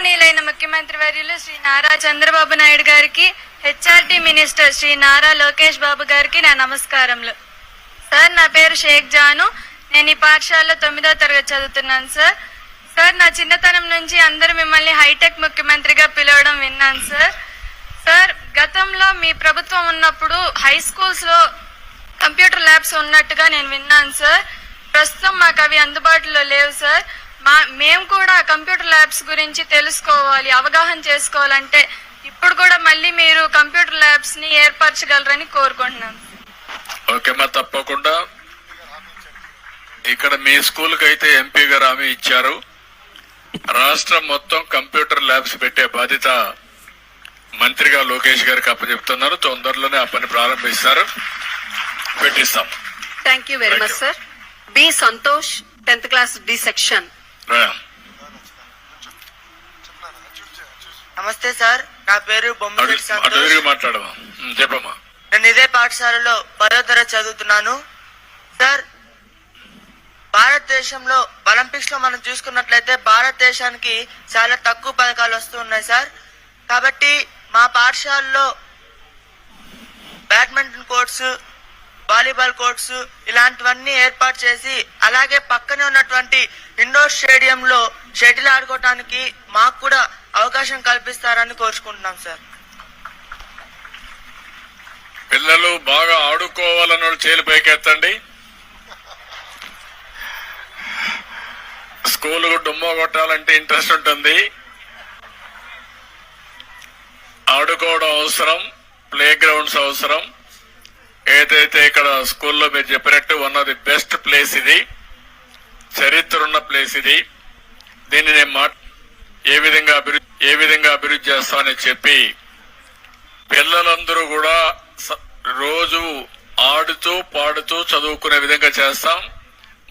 గౌరవనీయులైన ముఖ్యమంత్రి వర్యులు శ్రీ నారా చంద్రబాబు నాయుడు గారికి హెచ్ఆర్టీ మినిస్టర్ శ్రీ నారా లోకేష్ బాబు గారికి నా నమస్కారములు. సార్ నా పేరు షేక్ జాను. నేను ఈ పాఠశాలలో తొమ్మిదో తరగతి చదువుతున్నాను సార్. సార్ నా చిన్నతనం నుంచి అందరూ మిమ్మల్ని హైటెక్ ముఖ్యమంత్రిగా పిలవడం విన్నాను సార్. సార్ గతంలో మీ ప్రభుత్వం ఉన్నప్పుడు హై స్కూల్స్లో కంప్యూటర్ ల్యాబ్స్ ఉన్నట్టుగా నేను విన్నాను సార్. ప్రస్తుతం మాకు అవి అందుబాటులో లేవు సార్. మా మేము కూడా కంప్యూటర్ ల్యాబ్స్ గురించి తెలుసుకోవాలి అవగాహన చేసుకోవాలంటే ఇప్పుడు కూడా మళ్ళీ మీరు కంప్యూటర్ ల్యాబ్స్ని ఏర్పరచగలరని కోరుకుంటున్నాను ఓకేమ్మా తప్పకుండా. ఇక్కడ మీ స్కూల్కి అయితే ఎంపీ గారు హామీ ఇచ్చారు. రాష్ట్రం మొత్తం కంప్యూటర్ ల్యాబ్స్ పెట్టే బాధ్యత మంత్రిగా లోకేష్ గారికి అప్పచెప్తున్నారు. తొందరలోనే ఆ పని ప్రారంభిస్తారు. పెట్టిస్తాం. Thank you very much. Sir B Santosh tenth class D section. నమస్తే సార్ నా పేరు బొమ్మరెడ్డి మాట్లాడమా చెప్పమ్మా. నేను ఇదే పాఠశాలలో పదో తరగతి చదువుతున్నాను. సార్ భారతదేశంలో ఒలింపిక్స్లో మనం చూసుకున్నట్లయితే భారతదేశానికి చాలా తక్కువ పథకాలు వస్తూ ఉన్నాయి సార్. కాబట్టి మా పాఠశాలలో బ్యాడ్మింటన్ కోర్ట్స్ వాలీబాల్ కోర్ట్స్ ఇలాంటివన్నీ ఏర్పాటు చేసి అలాగే పక్కనే ఉన్నటువంటి ఇండోర్ స్టేడియంలో షటిల్ ఆడుకోవటానికి మాకు కూడా అవకాశం కల్పిస్తారని కోరుకుంటున్నాం సార్. పిల్లలు బాగా ఆడుకోవాలన్న వాళ్ళు చేలు పైకెత్తండి. స్కూల్ డుమ్మో కొట్టాలంటే ఇంట్రెస్ట్ ఉంటుంది. ఆడుకోవడం అవసరం ప్లే గ్రౌండ్స్ అవసరం. ఏదైతే ఇక్కడ స్కూల్లో మీరు చెప్పినట్టు one of the best place ఇది చరిత్ర ఉన్న ప్లేస్ ఇది దీన్ని నేను మా ఏ విధంగా అభివృద్ధి ఏ విధంగా అభివృద్ధి చేస్తామని చెప్పి పిల్లలందరూ కూడా రోజు ఆడుతూ పాడుతూ చదువుకునే విధంగా చేస్తాం.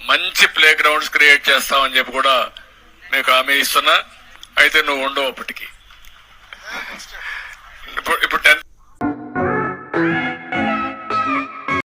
మంచి ప్లే గ్రౌండ్స్ క్రియేట్ చేస్తామని చెప్పి కూడా మీకు హామీ ఇస్తున్నా. అయితే నువ్వు ఉండవు అప్పటికి. ఇప్పుడు